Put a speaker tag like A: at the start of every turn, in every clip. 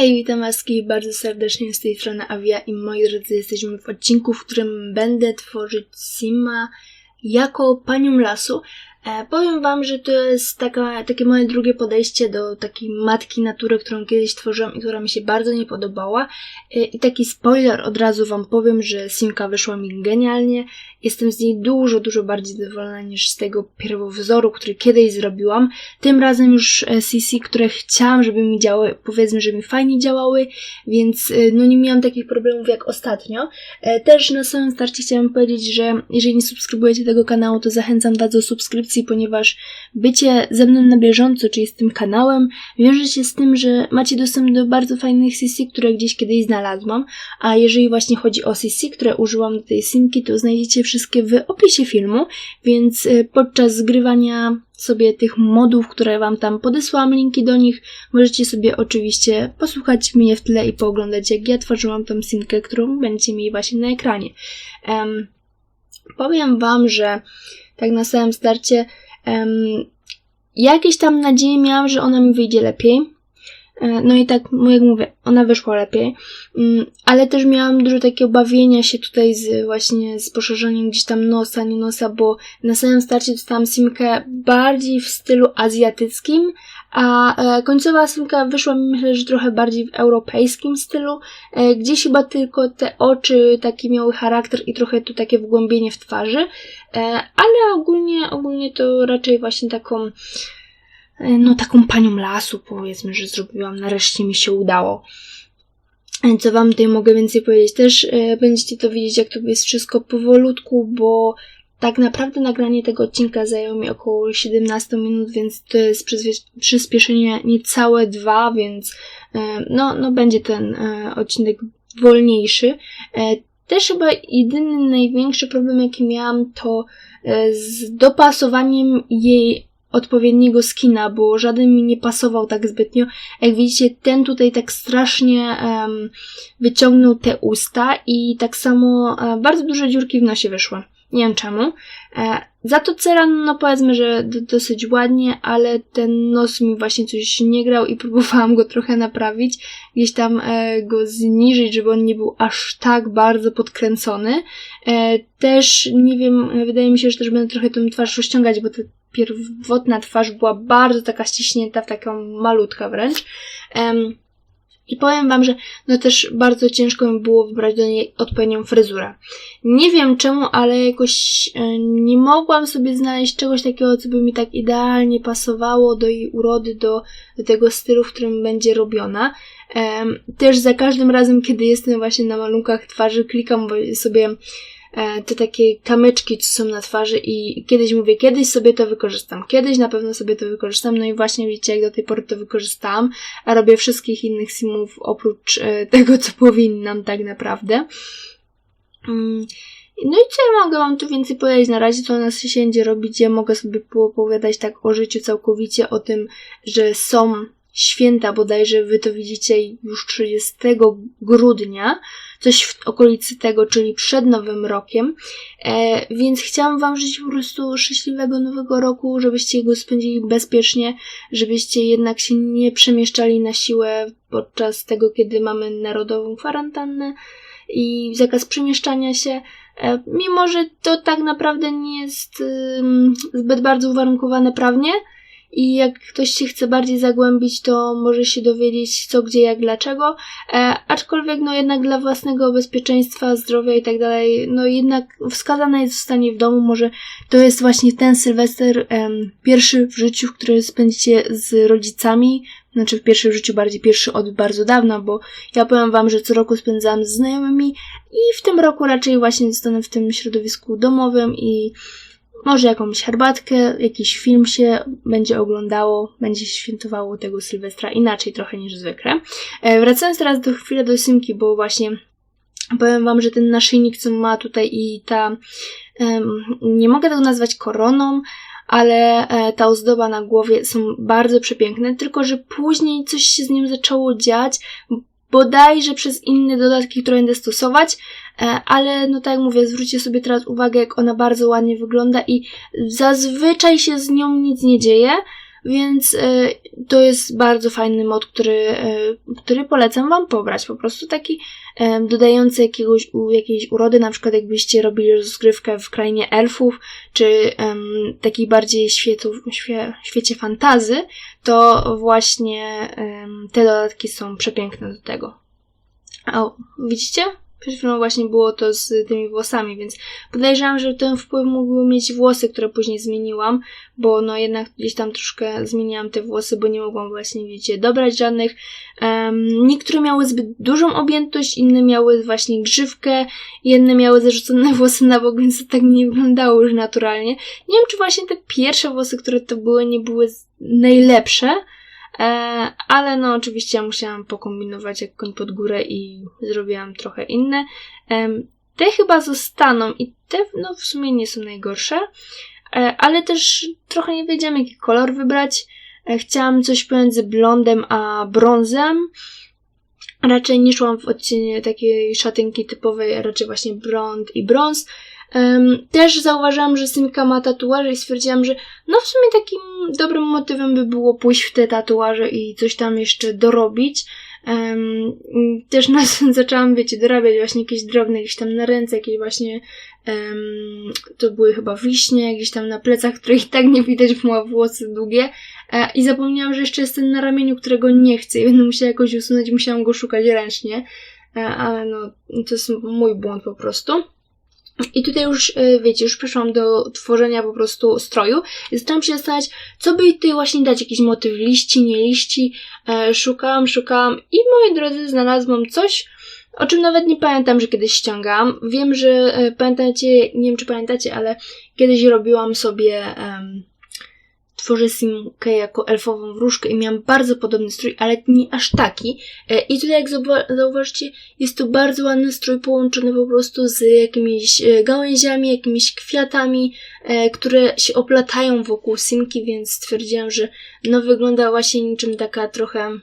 A: Hej, witam Was bardzo serdecznie z tej strony Avia i moi drodzy, jesteśmy w odcinku, w którym będę tworzyć Sima jako panią lasu. E, powiem Wam, że to jest taka, takie moje drugie podejście do takiej matki natury, którą kiedyś tworzyłam i która mi się bardzo nie podobała. E, I taki spoiler od razu Wam powiem, że Simka wyszła mi genialnie. Jestem z niej dużo, dużo bardziej zadowolona niż z tego pierwowzoru, który kiedyś zrobiłam. Tym razem już CC, e, które chciałam, żeby mi działały, powiedzmy, że mi fajnie działały, więc no nie miałam takich problemów jak ostatnio. Też na samym starcie chciałam powiedzieć, że jeżeli nie subskrybujecie tego kanału, to zachęcam Was do subskrypcji, ponieważ bycie ze mną na bieżąco, czyli z tym kanałem, wiąże się z tym, że macie dostęp do bardzo fajnych CC, które gdzieś kiedyś znalazłam, a jeżeli właśnie chodzi o CC, które użyłam do tej simki, to znajdziecie wszystkie w opisie filmu, więc y, podczas zgrywania sobie tych modów, które Wam tam podesłałam, linki do nich, możecie sobie oczywiście posłuchać mnie w tle i pooglądać, jak ja tworzyłam tą simkę, którą będziecie mieli właśnie na ekranie. Um, powiem Wam, że tak na samym starcie um, jakieś tam nadzieje miałam, że ona mi wyjdzie lepiej, E, no i tak, jak mówię, ona wyszła lepiej, mm, ale też miałam dużo takiego bawienia się tutaj z właśnie z poszerzeniem gdzieś tam nosa, nie nosa, bo na samym starcie dostałam simkę bardziej w stylu azjatyckim, a e, końcowa simka wyszła mi myślę, że trochę bardziej w europejskim stylu, e, gdzieś chyba tylko te oczy takie miały charakter i trochę tu takie wgłębienie w twarzy, ale ogólnie, ogólnie to raczej właśnie taką E, no taką panią lasu, powiedzmy, że zrobiłam, nareszcie mi się udało. E, co Wam tutaj mogę więcej powiedzieć? Też e, będziecie to widzieć, jak to jest wszystko powolutku, bo tak naprawdę nagranie tego odcinka zajęło mi około 17 minut, więc to jest przyspieszenie niecałe dwa, więc e, no, no będzie ten e, odcinek wolniejszy. E, też chyba jedyny największy problem, jaki miałam, to z dopasowaniem jej odpowiedniego skina, bo żaden mi nie pasował tak zbytnio. Jak widzicie, ten tutaj tak strasznie um, wyciągnął te usta i tak samo um, bardzo duże dziurki w nosie wyszły. Nie wiem czemu. E, za to Ceran, no powiedzmy, że dosyć ładnie, ale ten nos mi właśnie coś nie grał i próbowałam go trochę naprawić, gdzieś tam e, go zniżyć, żeby on nie był aż tak bardzo podkręcony. E, też, nie wiem, wydaje mi się, że też będę trochę tą twarz rozciągać, bo ta pierwotna twarz była bardzo taka ściśnięta, w taką malutka wręcz. I powiem Wam, że no też bardzo ciężko mi było wybrać do niej odpowiednią fryzurę. Nie wiem czemu, ale jakoś e, nie mogłam sobie znaleźć czegoś takiego, co by mi tak idealnie pasowało do jej urody, do, do tego stylu, w którym będzie robiona. Też za każdym razem, kiedy jestem właśnie na malunkach twarzy, klikam sobie te takie kamyczki, co są na twarzy i kiedyś mówię, kiedyś sobie to wykorzystam, kiedyś na pewno sobie to wykorzystam, no i właśnie widzicie, jak do tej pory to wykorzystałam, a robię wszystkich innych simów oprócz e, tego, co powinnam tak naprawdę. Mm, no i co ja mogę wam tu więcej powiedzieć? Na razie to nas się robić. Ja mogę sobie opowiadać tak o życiu całkowicie, o tym, że są święta bodajże, wy to widzicie już 30 grudnia, coś w okolicy tego, czyli przed Nowym Rokiem. E, więc chciałam Wam życzyć po prostu szczęśliwego Nowego Roku, żebyście go spędzili bezpiecznie, żebyście jednak się nie przemieszczali na siłę podczas tego, kiedy mamy narodową kwarantannę i zakaz przemieszczania się. E, mimo, że to tak naprawdę nie jest zbyt bardzo uwarunkowane prawnie, i jak ktoś się chce bardziej zagłębić, to może się dowiedzieć co, gdzie, jak, dlaczego. E, aczkolwiek, no jednak dla własnego bezpieczeństwa, zdrowia i tak dalej, no jednak wskazane jest zostanie w domu. Może to jest właśnie ten Sylwester em, pierwszy w życiu, który spędzicie z rodzicami. Znaczy w pierwszym życiu bardziej pierwszy od bardzo dawna, bo ja powiem wam, że co roku spędzam z znajomymi i w tym roku raczej właśnie zostanę w tym środowisku domowym i może jakąś herbatkę, jakiś film się będzie oglądało, będzie świętowało tego Sylwestra inaczej trochę niż zwykle. E, wracając teraz do chwili do Simki, bo właśnie powiem wam, że ten naszyjnik, co ma tutaj i ta, nie mogę tego nazwać koroną, ale e, ta ozdoba na głowie są bardzo przepiękne, tylko że później coś się z nim zaczęło dziać, bodajże przez inne dodatki, które będę stosować, ale no tak jak mówię, zwróćcie sobie teraz uwagę, jak ona bardzo ładnie wygląda i zazwyczaj się z nią nic nie dzieje, więc e, to jest bardzo fajny mod, który, e, który polecam Wam pobrać. Po prostu taki e, dodający jakiegoś, jakiejś urody, na przykład jakbyście robili rozgrywkę w krainie elfów, czy takiej bardziej świetów, świe, świecie fantazy, to właśnie te dodatki są przepiękne do tego. O, widzicie? Przed chwilą właśnie było to z tymi włosami, więc podejrzewam, że ten wpływ mógłby mieć włosy, które później zmieniłam, bo no jednak gdzieś tam troszkę zmieniłam te włosy, bo nie mogłam właśnie, wiecie, dobrać żadnych. Um, niektóre miały zbyt dużą objętość, inne miały właśnie grzywkę, jedne miały zarzucone włosy na bok, więc to tak nie wyglądało już naturalnie. Nie wiem, czy właśnie te pierwsze włosy, które to były, nie były najlepsze, ale no oczywiście ja musiałam pokombinować jak koń pod górę i zrobiłam trochę inne. Te chyba zostaną i te no w sumie nie są najgorsze, e, ale też trochę nie wiedziałam jaki kolor wybrać. E, chciałam coś pomiędzy blondem a brązem. Raczej nie szłam w odcienie takiej szatynki typowej, raczej właśnie blond i brąz. Um, też zauważyłam, że Synka ma tatuaże i stwierdziłam, że no w sumie takim dobrym motywem by było pójść w te tatuaże i coś tam jeszcze dorobić. Um, też nas zaczęłam, wiecie, dorabiać właśnie jakieś drobne, jakieś tam na ręce, jakieś właśnie um, to były chyba wiśnie, jakieś tam na plecach, których tak nie widać, bo ma włosy długie. E, I zapomniałam, że jeszcze jest ten na ramieniu, którego nie chcę i będę musiała jakoś usunąć, musiałam go szukać ręcznie. E, ale no, to jest mój błąd po prostu. I tutaj już, e, wiecie, już przyszłam do tworzenia po prostu stroju i zaczęłam się zastanawiać, co by tutaj właśnie dać, jakiś motyw liści, nie liści. E, szukałam, szukałam i moi drodzy, znalazłam coś, o czym nawet nie pamiętam, że kiedyś ściągałam. Wiem, że e, pamiętacie, nie wiem czy pamiętacie, ale kiedyś robiłam sobie tworzę Simkę jako elfową wróżkę i miałam bardzo podobny strój, ale nie aż taki. E, I tutaj jak zauważycie, jest to bardzo ładny strój połączony po prostu z jakimiś e, gałęziami, jakimiś kwiatami, e, które się oplatają wokół Simki, więc stwierdziłam, że no wygląda właśnie niczym taka trochę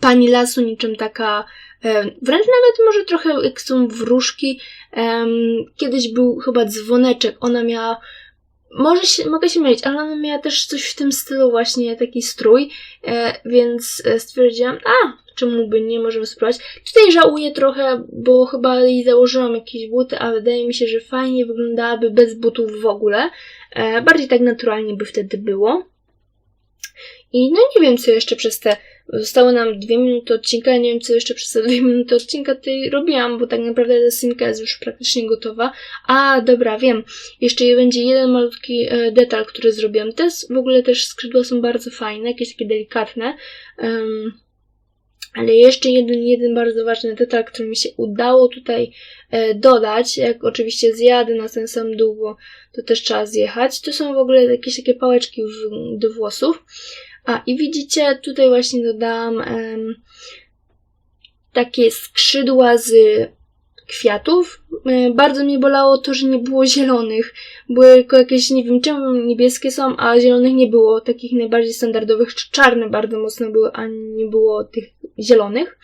A: pani lasu, niczym taka Wręcz nawet może trochę jak są wróżki. Kiedyś był chyba dzwoneczek. Ona miała może się, mogę się mylić, ale ona miała też coś w tym stylu właśnie, taki strój, e, więc e, stwierdziłam, a, czemu by nie, możemy spróbować. Tutaj żałuję trochę, bo chyba jej założyłam jakieś buty, a wydaje mi się, że fajnie wyglądałaby bez butów w ogóle. E, bardziej tak naturalnie by wtedy było. I no nie wiem, co jeszcze przez te Zostały nam dwie minuty odcinka. Nie wiem, co jeszcze przez te dwie minuty odcinka tutaj robiłam, bo tak naprawdę ta jest już praktycznie gotowa. A, dobra, wiem. Jeszcze będzie jeden malutki e, detal, który zrobiłam. Te w ogóle też skrzydła są bardzo fajne, jakieś takie delikatne. Um, ale jeszcze jeden, jeden bardzo ważny detal, który mi się udało tutaj e, dodać, jak oczywiście zjadę na ten sam dół, bo to też trzeba zjechać, to są w ogóle jakieś takie pałeczki w, do włosów. A i widzicie, tutaj właśnie dodałam takie skrzydła z kwiatów. E, bardzo mnie bolało to, że nie było zielonych. Były tylko jakieś, nie wiem czemu niebieskie są, a zielonych nie było. Takich najbardziej standardowych, czarne bardzo mocno były, a nie było tych zielonych.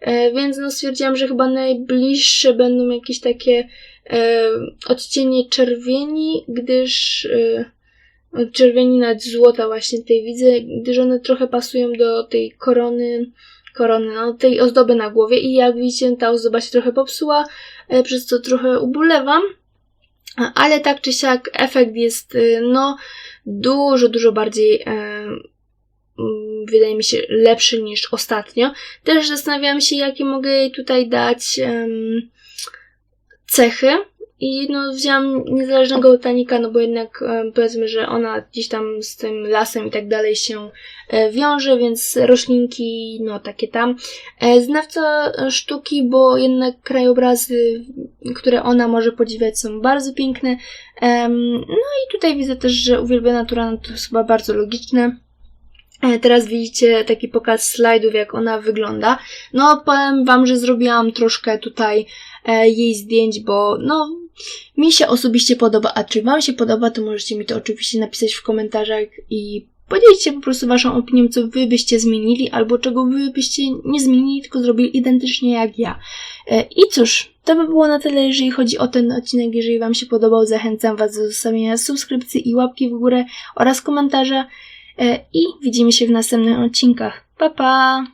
A: E, więc no stwierdziłam, że chyba najbliższe będą jakieś takie e, odcienie czerwieni, gdyż e, czerwieni nad złota właśnie tutaj widzę, gdyż one trochę pasują do tej korony, korony, no tej ozdoby na głowie. I jak widzicie ta ozdoba się trochę popsuła, e, przez co trochę ubulewam, ale tak czy siak efekt jest e, no dużo, dużo bardziej e, mm, wydaje mi się lepszy niż ostatnio. Też zastanawiam się, jakie mogę jej tutaj dać cechy, i no wzięłam niezależnego botanika, no bo jednak e, powiedzmy, że ona gdzieś tam z tym lasem i tak dalej się e, wiąże, więc roślinki, no takie tam. E, znawca sztuki, bo jednak krajobrazy, które ona może podziwiać są bardzo piękne. No i tutaj widzę też, że uwielbia natura, no to jest chyba bardzo logiczne. Teraz widzicie taki pokaz slajdów, jak ona wygląda. No, powiem Wam, że zrobiłam troszkę tutaj jej zdjęć, bo no, mi się osobiście podoba, a czy Wam się podoba, to możecie mi to oczywiście napisać w komentarzach i podzielić się po prostu Waszą opinią, co Wy byście zmienili, albo czego Wy byście nie zmienili, tylko zrobili identycznie jak ja. E, I cóż, to by było na tyle, jeżeli chodzi o ten odcinek. Jeżeli Wam się podobał, zachęcam Was do zostawienia subskrypcji i łapki w górę oraz komentarza. e, i widzimy się w następnych odcinkach. Pa pa!